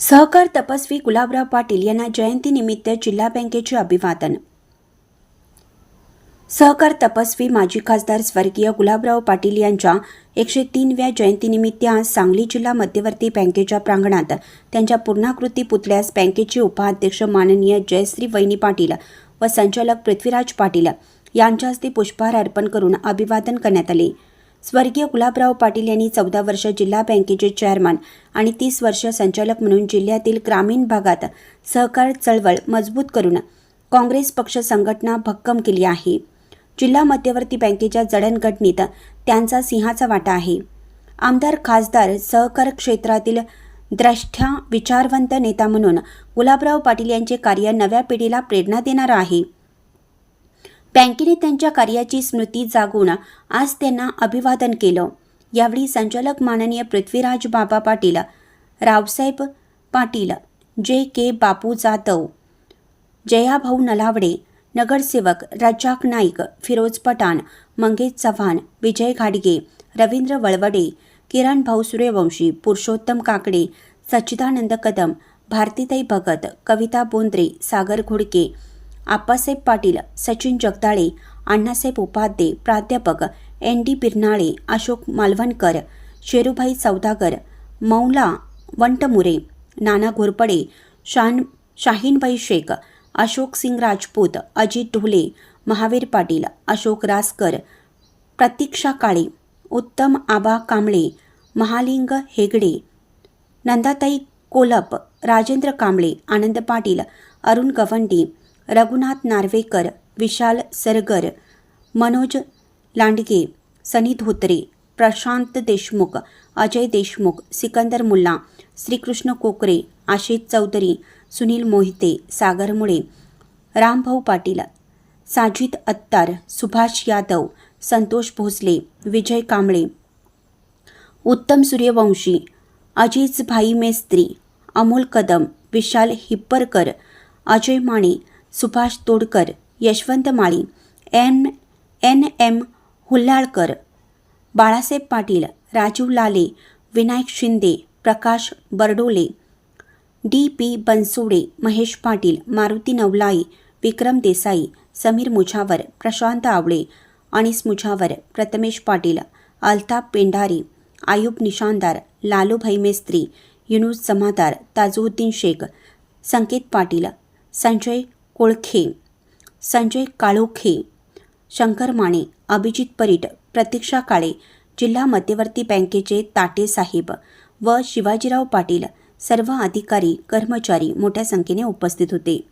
सहकार तपस्वी गुलाबराव पाटील यांना जयंतीनिमित्त जिल्हा बँकेचे अभिवादन. सहकार तपस्वी माजी खासदार स्वर्गीय गुलाबराव पाटील यांच्या एकशे तीनव्या जयंतीनिमित्त आज सांगली जिल्हा मध्यवर्ती बँकेच्या प्रांगणात त्यांच्या पूर्णाकृती पुतळ्यास बँकेचे उपाध्यक्ष माननीय जयश्री वैनी पाटील व संचालक पृथ्वीराज पाटील यांच्या हस्ते पुष्पहार अर्पण करून अभिवादन करण्यात आले. स्वर्गीय गुलाबराव पाटील यांनी चौदा वर्ष जिल्हा बँकेचे चेअरमन आणि तीस वर्ष संचालक म्हणून जिल्ह्यातील ग्रामीण भागात सहकार चळवळ मजबूत करून काँग्रेस पक्ष संघटना भक्कम केली आहे. जिल्हा मध्यवर्ती बँकेच्या जडणघडणीत त्यांचा सिंहाचा वाटा आहे. आमदार खासदार सहकार क्षेत्रातील द्रष्ट्या विचारवंत नेता म्हणून गुलाबराव पाटील यांचे कार्य नव्या पिढीला प्रेरणा देणारं आहे. बँकेने त्यांच्या कार्याची स्मृती जागून आज त्यांना अभिवादन केलं. यावेळी संचालक माननीय पृथ्वीराज बाबा पाटील रावसाहेब पाटील जे के बापू जाधव जयाभाऊ नलावडे नगरसेवक रज्जाक नाईक फिरोज पठाण मंगेश चव्हाण विजय घाडगे रवींद्र वळवडे किरण भाऊ सूर्यवंशी पुरुषोत्तम काकडे सच्चिदानंद कदम भारतीताई भगत कविता बोंद्रे सागर घोडके आप्पासाहेब पाटील सचिन जगदाळे अण्णासाहेब उपाध्ये प्राध्यापक एन डी बिरनाळे अशोक मालवणकर शेरूभाई सौदागर मौला वंटमुरे नाना घोरपडे शान शाहीनबाई शेख अशोक सिंग राजपूत अजित ढोले महावीर पाटील अशोक रासकर प्रतीक्षा काळे उत्तम आबा कांबळे महालिंग हेगडे नंदाताई कोलप राजेंद्र कांबळे आनंद पाटील अरुण गवंडी रघुनाथ नार्वेकर विशाल सरगर मनोज लांडगे सनी धोत्रे प्रशांत देशमुख अजय देशमुख सिकंदर मुल्ला श्रीकृष्ण कोकरे आशिष चौधरी सुनील मोहिते सागर मुळे रामभाऊ पाटील साजिद अत्तार सुभाष यादव संतोष भोसले विजय कांबळे उत्तम सूर्यवंशी अजिज भाई Mestri Amol Kadam Vishal Hipparkar Ajay Mane Subhash Todkar Yashwant Mali M N M Hullalkar Balasaheb Patil Rajiv Lale Vinayak Shinde Prakash Bardole D P Bansode Mahesh Patil Maruti Navlai Vikram Desai Sameer Mujawar Prashant Awale Anis Mujawar Prathamesh Patil Altap Pendhari Ayub Nishandar Lalubhai Mestri Yunus Jamadar Tajuddin Shaikh Sanket Patil Sanjay Kolkhe Sanjay Kalokhe Shankar Mane Abhijit Parit Pratiksha Kale जिल्हा मध्यवर्ती बँकेचे ताटे साहेब व शिवाजीराव पाटील सर्व अधिकारी कर्मचारी मोठ्या संख्येने उपस्थित होते.